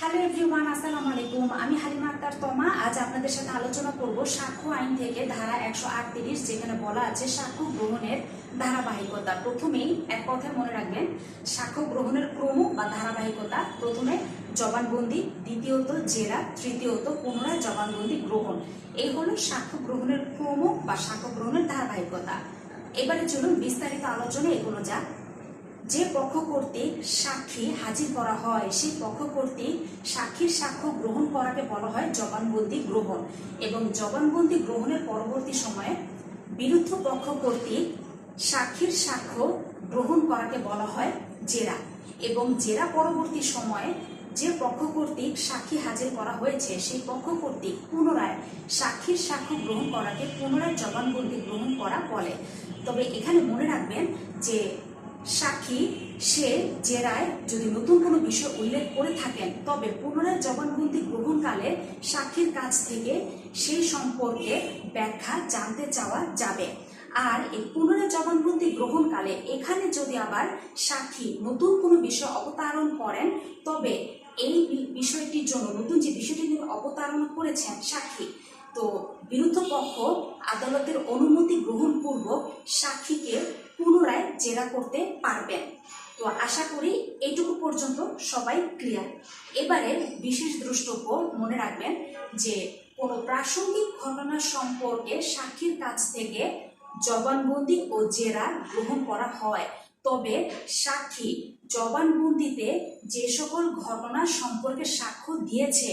Hello everyone, আসসালামু আলাইকুম। আমি হালিমা আক্তার তমা। আজ আপনাদের সাথে আলোচনা করব সাক্ষ্য আইন থেকে ধারা একশো আটত্রিশ যেখানে বলা আছে সাক্ষ্য গ্রহণের ধারাবাহিকতা। প্রথমেই এক কথায় মনে রাখবেন, সাক্ষ্য গ্রহণের ক্রম বা ধারাবাহিকতা প্রথমে জবানবন্দি, দ্বিতীয়ত জেরা, তৃতীয়ত পুনরায় জবানবন্দি গ্রহণ। এই হলো সাক্ষ্য গ্রহণের ক্রম বা সাক্ষ্য গ্রহণের ধারাবাহিকতা। এবারে চলুন বিস্তারিত আলোচনা এগুলো যাক। যে পক্ষ কর্তৃক সাক্ষী হাজির করা হয়, সেই পক্ষ কর্তৃক সাক্ষীর সাক্ষ্য গ্রহণ করাকে বলা হয় জবানবন্দি গ্রহণ এবং জবানবন্দি গ্রহণের পরবর্তী সময়ে বিরুদ্ধ পক্ষ কর্তৃক সাক্ষীর সাক্ষ্য গ্রহণ করাকে বলা হয় জেরা এবং জেরা পরবর্তী সময়ে যে পক্ষ কর্তৃক সাক্ষী হাজির করা হয়েছে, সেই পক্ষ কর্তৃক পুনরায় সাক্ষীর সাক্ষ্য গ্রহণ করাকে পুনরায় জবানবন্দি গ্রহণ করা বলে। তবে এখানে মনে রাখবেন যে সাক্ষী, সে জেরায় যদি নতুন কোনো বিষয় উল্লেখ করে থাকেন, তবে পুনরায় জবানবন্দি গ্রহণকালে সাক্ষীর কাছ থেকে সেই সম্পর্কে ব্যাখ্যা জানতে চাওয়া যাবে। আর এই পুনরায় জবানবন্দি গ্রহণকালে এখানে যদি আবার সাক্ষী নতুন কোনো বিষয় অবতারণ করেন, তবে এই বিষয়টির জন্য, নতুন যে বিষয়টি নিয়ে অবতারণ করেছেন সাক্ষী, তো বিরুদ্ধ পক্ষ আদালতের অনুমতি গ্রহণ গ্রহণপূর্বক সাক্ষীকে পুনরায় জেরা করতে পারবেন। তো আশা করি এইটুকু পর্যন্ত সবাই ক্লিয়ার এবারে বিশেষ দ্রষ্টব্য মনে রাখবেন যে কোনো প্রাসঙ্গিক ঘটনা সম্পর্কে সাক্ষীর কাছ থেকে জবানবন্দি ও জেরা গ্রহণ করা হয়। তবে সাক্ষী জবানবন্দিতে যে সকল ঘটনা সম্পর্কে সাক্ষ্য দিয়েছে,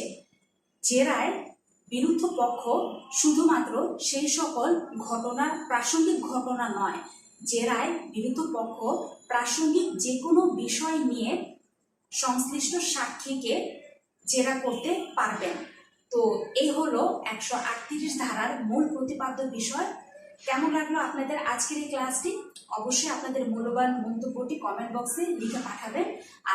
জেরায় বিরুদ্ধ পক্ষ শুধুমাত্র সেই সকল ঘটনা প্রাসঙ্গিক ঘটনা নয় জেরায় বিরুদ্ধ পক্ষ প্রাসঙ্গিক যে কোনো বিষয় নিয়ে সংশ্লিষ্ট সাক্ষীকে জেরা করতে পারবেন তো এই হলো একশো আটত্রিশ ধারার মূল প্রতিপাদ্য বিষয়। কেমন লাগল আপনাদের আজকের এই ক্লাসটি? অবশ্যই আপনাদের মূল্যবান মন্তব্যটি কমেন্ট বক্সে লিখে পাঠাবেন।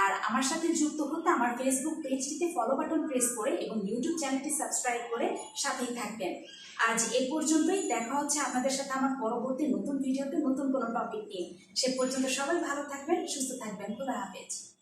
আর আমার সাথে যুক্ত হতে আমার ফেসবুক পেজটিতে ফলো বাটন প্রেস করে এবং ইউটিউব চ্যানেলটি সাবস্ক্রাইব করে সাথেই থাকবেন। আজ এ পর্যন্তই। দেখা হচ্ছে আপনাদের সাথে আমার পরবর্তী নতুন ভিডিওতে নতুন কোনো টপিক নিয়ে। সে পর্যন্ত সবাই ভালো থাকবেন, সুস্থ থাকবেন। খোলা হাফেজ।